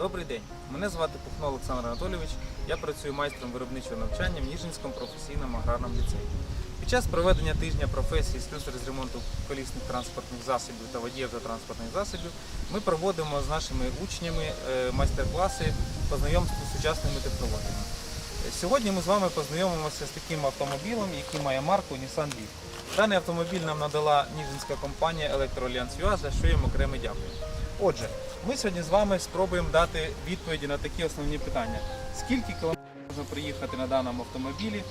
Добрий день, мене звати Пухно Олександр Анатолійович. Я працюю майстром виробничого навчання в Ніжинському професійному аграрному ліцеї. Під час проведення тижня професії слюсар з ремонту колісних транспортних засобів та водіїв та транспортних засобів ми проводимо з нашими учнями е, майстер-класи по знайомству з сучасними технологіями. Сьогодні ми з вами познайомимося з таким автомобілем, який має марку Nissan Leaf. Даний автомобіль нам надала ніжинська компанія Electroalliance.ua, за що їм окремо дякую. Отже, ми сьогодні з вами спробуємо дати відповіді на такі основні питання: скільки кілометрів можна приїхати на даному автомобілі,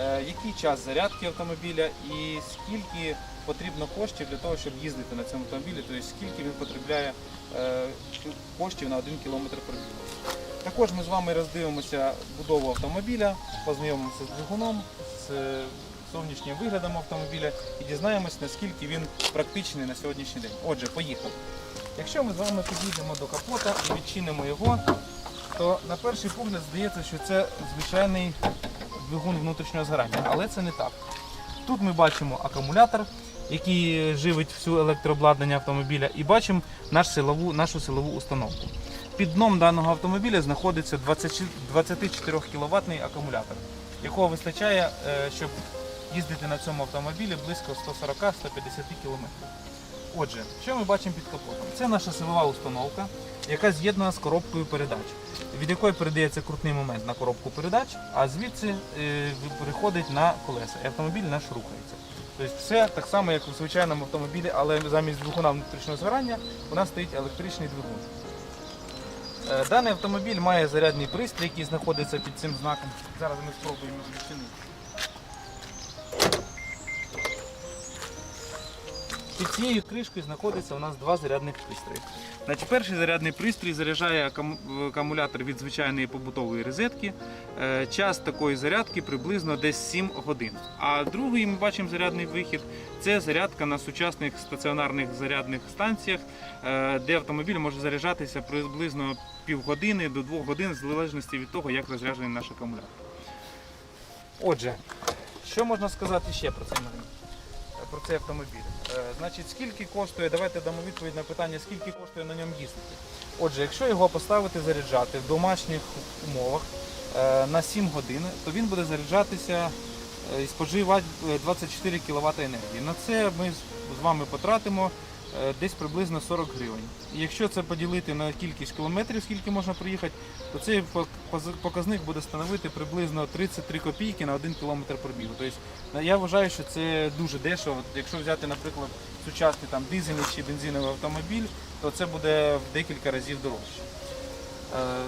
е, який час зарядки автомобіля і скільки потрібно коштів для того, щоб їздити на цьому автомобілі, тобто скільки він потребляє е, коштів на 1 кілометр пробігу. Також ми з вами роздивимося будову автомобіля, познайомимося з двигуном, з зовнішнім виглядом автомобіля і дізнаємось, наскільки він практичний на сьогоднішній день. Отже, поїхали. Якщо ми з вами підійдемо до капота і відчинимо його, то на перший погляд здається, що це звичайний двигун внутрішнього згорання, але це не так. Тут ми бачимо акумулятор, який живить всю електрообладнання автомобіля, і бачимо наш силову, нашу силову установку. Під дном даного автомобіля знаходиться 24 кВт акумулятор, якого вистачає, е, щоб їздити на цьому автомобілі близько 140-150 км. Отже, що ми бачимо під капотом? Це наша силова установка, яка з'єднана з коробкою передач, від якої передається крутний момент на коробку передач, а звідси е, переходить на колеса. І автомобіль наш рухається. Тобто все так само, як у звичайному автомобілі, але замість двигуна внутрішнього згорання у нас стоїть електричний двигун. Е, Даний автомобіль має зарядний пристрій, який знаходиться під цим знаком. Зараз ми спробуємо відчинити. Під цією кришкою знаходиться у нас два зарядних пристрої. Значить, перший зарядний пристрій заряджає акумулятор від звичайної побутової розетки. Е, Час такої зарядки приблизно десь 7 годин. А другий ми бачимо зарядний вихід це зарядка на сучасних стаціонарних зарядних станціях, е, де автомобіль може заряджатися приблизно півгодини до 2 годин, в залежності від того, як розряджений наш акумулятор. Отже, що можна сказати ще про цей момент? Про цей автомобіль. Е, Значить, скільки коштує, давайте дамо відповідь на питання, скільки коштує на ньому їздити. Отже, якщо його поставити заряджати в домашніх умовах е, на 7 годин, то він буде заряджатися е, і споживати е, 24 кВт енергії. На це ми з- вами потратимо десь приблизно 40 гривень. Якщо це поділити на кількість кілометрів, скільки можна проїхати, то цей показник буде становити приблизно 33 копійки на 1 кілометр пробігу. Тобто Я вважаю, що це дуже дешево. Якщо взяти, наприклад, сучасний там дизельний чи бензиновий автомобіль, то це буде в декілька разів дорожче. Е,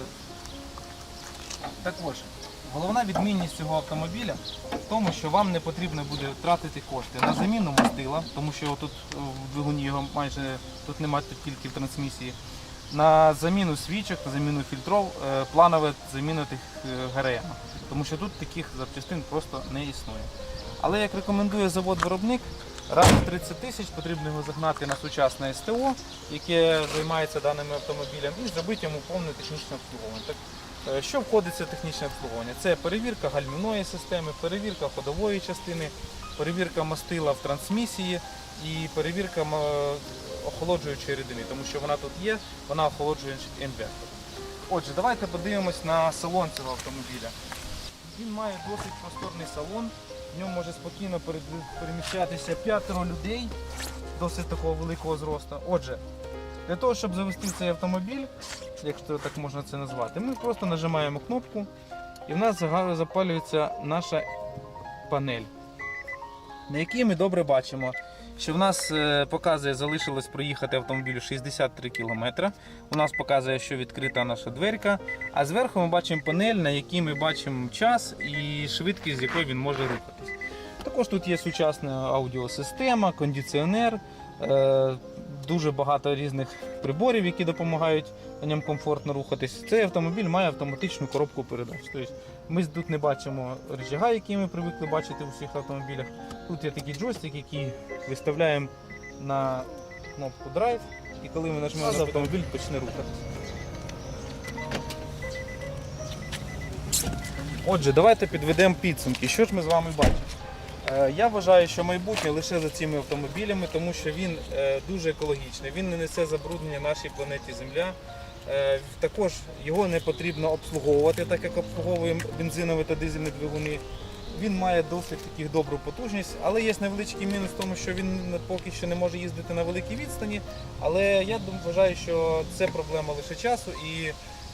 також, головна відмінність цього автомобіля в тому, що вам не потрібно буде тратити кошти на заміну мастила, тому що тут е, в двигуні його майже тут немає тут тільки в трансмісії. На заміну свічок, на заміну фільтров, е, планове заміну тих е, ГРМ, тому що тут таких запчастин просто не існує. Але як рекомендує завод-виробник, раз в 30 тисяч потрібно його загнати на сучасне СТО, яке займається даними автомобілем, і зробити йому повне технічне обслуговування. Так, е, що входить в технічне обслуговування? Це перевірка гальмівної системи, перевірка ходової частини, перевірка мастила в трансмісії і перевірка охолоджуючої рідини, тому що вона тут є, вона охолоджує інвертор. Отже, давайте подивимось на салон цього автомобіля. Він має досить просторний салон. В ньому може спокійно переміщатися п'ятеро людей досить такого великого зросту. Отже, для того, щоб завести цей автомобіль, якщо так можна це назвати, ми просто нажимаємо кнопку і в нас запалюється наша панель, на якій ми добре бачимо, що в нас е, показує, залишилось проїхати автомобілю 63 км. У нас показує, що відкрита наша дверка. А зверху ми бачимо панель, на якій ми бачимо час і швидкість, з якою він може рухатись. Також тут є сучасна аудіосистема, кондиціонер, е, дуже багато різних приборів, які допомагають на ньому комфортно рухатись. Цей автомобіль має автоматичну коробку передач. Тобто ми тут не бачимо рычага, які ми привикли бачити у всіх автомобілях. Тут є такий джойстик, який виставляємо на кнопку драйв, і коли ми нажмемо, на автомобіль почне рухатись. Отже, давайте підведемо підсумки. Що ж ми з вами бачимо? Е, Я вважаю, що майбутнє лише за цими автомобілями, тому що він е, дуже екологічний, він не несе забруднення нашій планеті Земля. Е, Також його не потрібно обслуговувати, так як обслуговуємо бензинові та дизельні двигуни. Він має досить таки добру потужність, але є невеличкий мінус в тому, що він поки що не може їздити на великій відстані. Але я вважаю, що це проблема лише часу і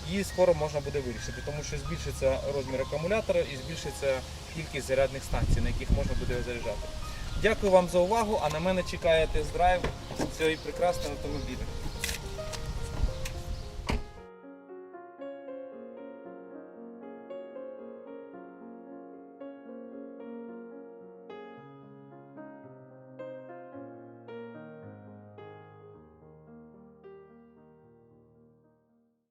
її скоро можна буде вирішити, тому що збільшиться розмір акумулятора і збільшиться кількість зарядних станцій, на яких можна буде заряджати. Дякую вам за увагу, а на мене чекає тест-драйв цієї прекрасної автомобіля.